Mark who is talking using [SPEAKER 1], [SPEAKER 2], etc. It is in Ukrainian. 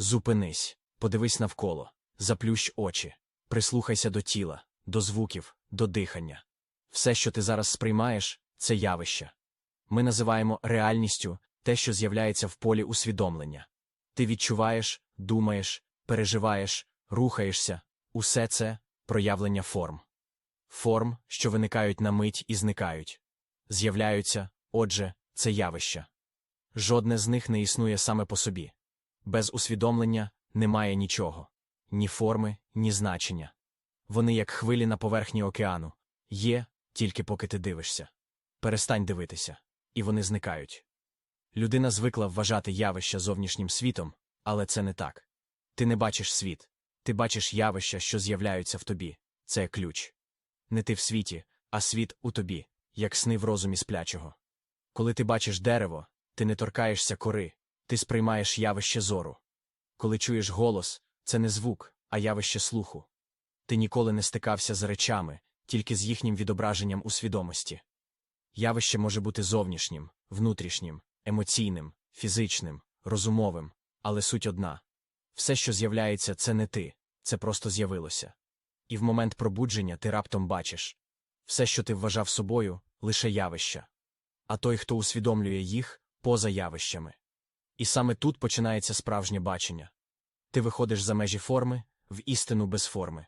[SPEAKER 1] Зупинись, подивись навколо, заплющ очі, прислухайся до тіла, до звуків, до дихання. Все, що ти зараз сприймаєш, це явище. Ми називаємо реальністю те, що з'являється в полі усвідомлення. Ти відчуваєш, думаєш, переживаєш, рухаєшся усе це проявлення форм. Форм, що виникають на мить і зникають. З'являються, отже, це явища. Жодне з них не існує саме по собі. Без усвідомлення немає нічого ні форми, ні значення. Вони, як хвилі на поверхні океану, є, тільки поки ти дивишся. Перестань дивитися, і вони зникають. Людина звикла вважати явища зовнішнім світом, але це не так. Ти не бачиш світ, ти бачиш явища, що з'являються в тобі. Це ключ. Не ти в світі, а світ у тобі, як сни в розумі сплячого. Коли ти бачиш дерево, ти не торкаєшся кори, ти сприймаєш явище зору. Коли чуєш голос, це не звук, а явище слуху. Ти ніколи не стикався з речами, тільки з їхнім відображенням у свідомості. Явище може бути зовнішнім, внутрішнім, емоційним, фізичним, розумовим, але суть одна все, що з'являється, це не ти, це просто з'явилося. І в момент пробудження ти раптом бачиш все, що ти вважав собою, лише явища, а той, хто усвідомлює їх, поза явищами. І саме тут починається справжнє бачення. Ти виходиш за межі форми в істину без форми.